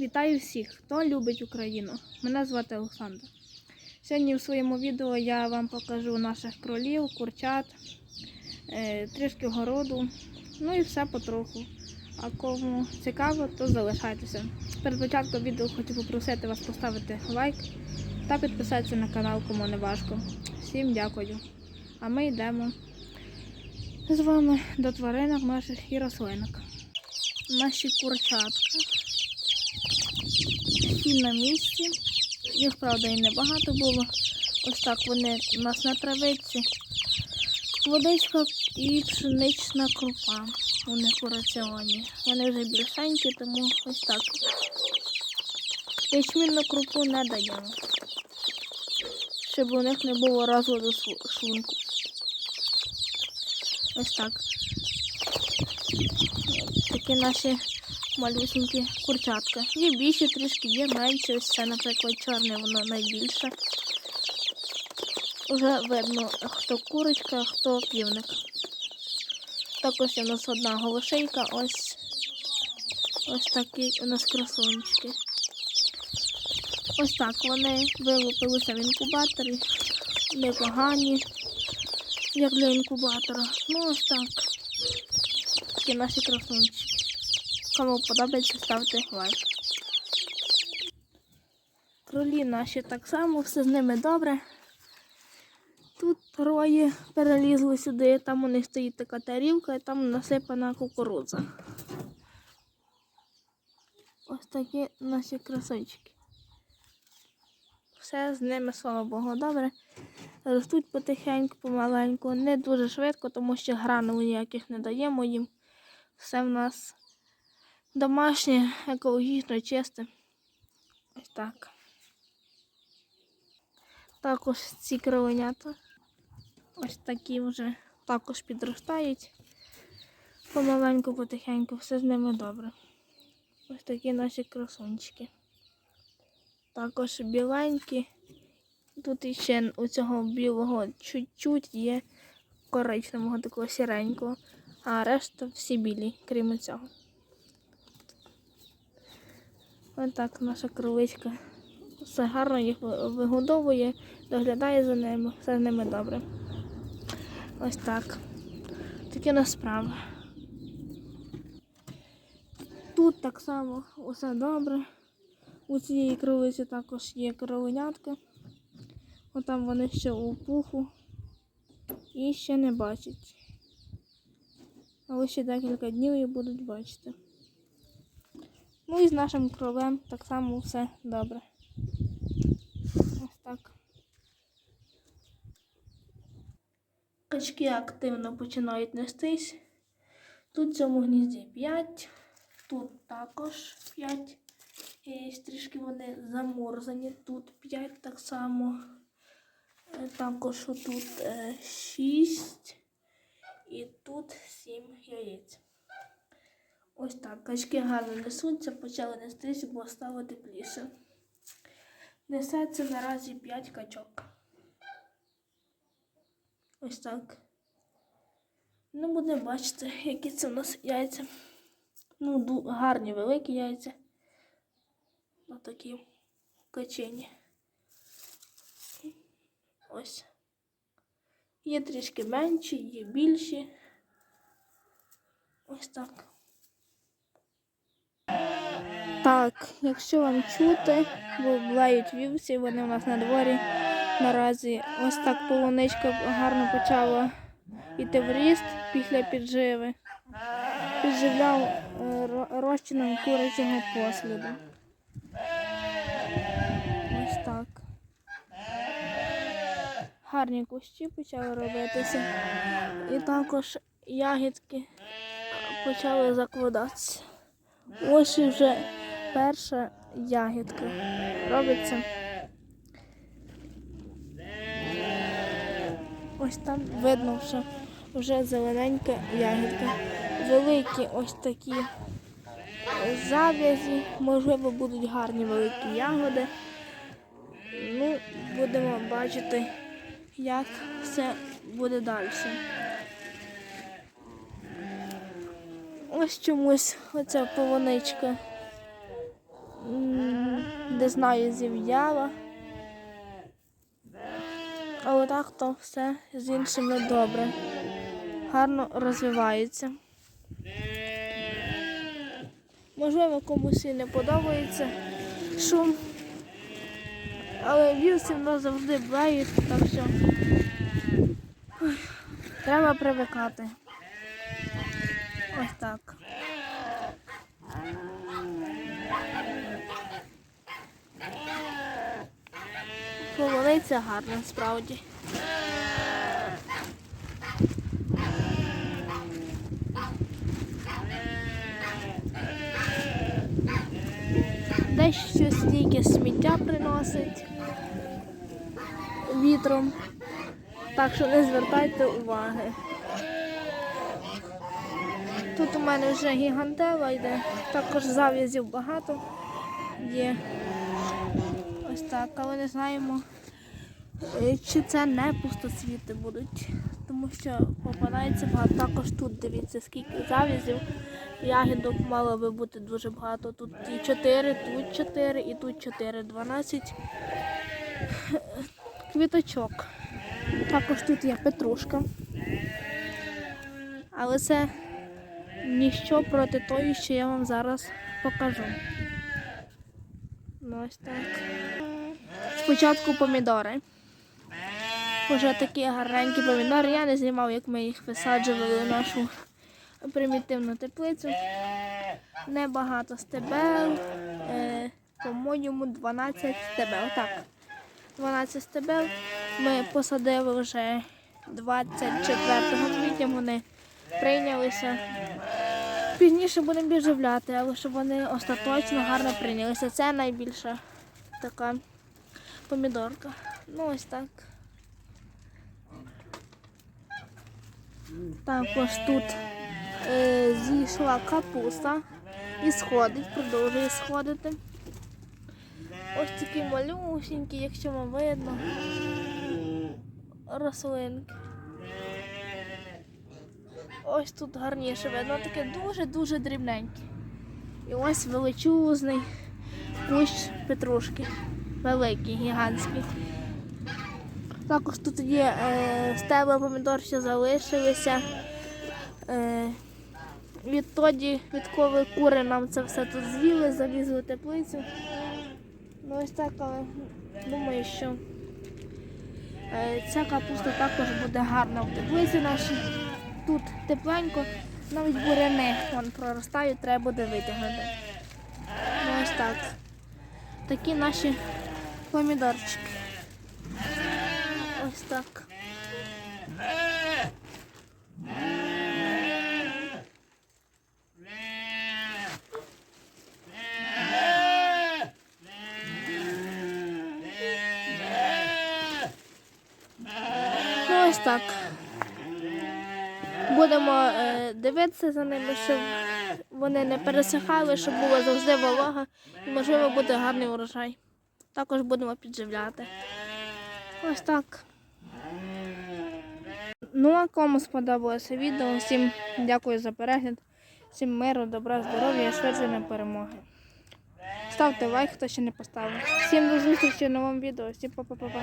Вітаю всіх, хто любить Україну. Мене звати Олександр. Сьогодні в своєму відео я вам покажу наших кролів, курчат, е, трішки городу, ну і все потроху. А кому цікаво, то залишайтеся. Перед початком відео хочу попросити вас поставити лайк та підписатися на канал, кому не важко. Всім дякую. А ми йдемо з вами до тваринок наших і рослинок. Наші курчатка всі на місці. Їх, правда, і небагато було. Ось так вони у нас на травиці. Водичка і пшенична крупа у них у раціоні. Вони вже більшенькі, тому ось так. Ячмінну крупу не даємо, щоб у них не було розладу шлу- шлунку. Ось так. Такі наші малюсенькі курчатка. Є більше трішки, є менше. Ось це, наприклад, чорне, воно найбільше. Уже видно, хто курочка, хто півник. Також є у нас одна голошейка, ось ось такі у нас красунчики. Ось так вони вилупилися в інкубаторі. Непогані, як для інкубатора. Ну ось так. Такі наші красунчики. Кому подобається, ставте лайк. Кролі наші так само, все з ними добре. Тут троє перелізли сюди, там у них стоїть така тарілка і там насипана кукурудза. Ось такі наші красунчики. Все з ними, слава Богу, добре. Ростуть потихеньку, помаленьку, не дуже швидко, тому що грану ніяких не даємо їм. Все в нас домашнє, екологічно чисте. Ось так. Також ці кровенята. Ось такі вже також підростають. Помаленьку, потихеньку, все з ними добре. Ось такі наші красунчики. Також біленькі. Тут іще у цього білого чуть-чуть є коричневого такого сіренького, а решта всі білі, крім цього. Ось так наша кроличка. Все гарно їх вигодовує, доглядає за ними, все з ними добре. Ось так. Такі нас справи. Тут так само усе добре. У цієї кролиці також є кроленятка. Отам вони ще у пуху і ще не бачать. Але ще декілька днів і будуть бачити. Ну і з нашим кролем так само все добре. Ось так. Качки активно починають нестись. Тут в цьому гнізді 5, тут також 5. І трішки вони заморзані. Тут 5 так само. Е, Також тут 6 і тут 7 яєць. Ось так. Качки гарно несуться, почали нестись, бо стало тепліше. Несеться наразі 5 качок. Ось так. Ну, будемо бачити, які це у нас яйця. Ну, гарні великі яйця. Отакі качені. Ось. Є трішки менші, є більші. Ось так. Так, якщо вам чути, бо блають вівці, вони у нас на дворі наразі. Ось так полуничка гарно почала йти в ріст після підживи. Підживляв е, розчином курячого посліду. Ось так. Гарні кущі почали робитися. І також ягідки почали закладатися. Ось вже перша ягідка робиться. Ось там видно, що вже зелененька ягідка. Великі ось такі зав'язі, можливо, будуть гарні великі ягоди. Ну, будемо бачити, як все буде далі. Ось чомусь оця полоничка не знаю, зів'яла. Але так то все з іншими добре. Гарно розвивається. Можливо, комусь і не подобається шум. Але вівці в нас завжди так що ой, треба привикати. Ось так. Полуниця гарна справді. Десь щось тільки сміття приносить вітром. Так що не звертайте уваги. Тут у мене вже гігантела йде, також зав'язів багато є. Ось так, але не знаємо, чи це не пустоцвіти будуть, тому що попадається багато. Також тут дивіться, скільки зав'язів. Ягідок мало би бути дуже багато. Тут і 4, тут 4 і тут 4, 12 квіточок. Також тут є петрушка. Але це ніщо проти тої, що я вам зараз покажу. Ну, ось так. Спочатку помідори. Вже такі гарненькі помідори. Я не знімав, як ми їх висаджували у нашу примітивну теплицю. Небагато стебел. Е, по-моєму, 12 стебел. Так. 12 стебел. Ми посадили вже 24 квітня. Вони прийнялися. Пізніше будемо підживляти, але щоб вони остаточно гарно прийнялися. Це найбільша така помідорка. Ну ось так. Також тут е, зійшла капуста і сходить, продовжує сходити. Ось такі малюсенькі, якщо вам видно. Рослинки. Ось тут гарніше видно, таке дуже-дуже дрібненьке. І ось величезний кущ петрушки. Великий, гігантський. Також тут є е, стебла помідор, що залишилися. Е, відтоді, відколи кури нам це все тут з'їли, залізли в теплицю. Ну ось так, але думаю, що е, ця капуста також буде гарна в теплиці нашій. Тут тепленько, навіть буряни вон проростають, треба буде витягнути. Ну ось так. Такі наші помідорчики. Ось так. Ну ось так. Будемо е, дивитися за ними, щоб вони не пересихали, щоб була завжди волога і можливо буде гарний урожай. Також будемо підживляти. Ось так. Ну, а кому сподобалося відео, всім дякую за перегляд, всім миру, добра, здоров'я і швидше перемоги. Ставте лайк, хто ще не поставив. Всім до зустрічі в новому відео. Всім па-па-па-па.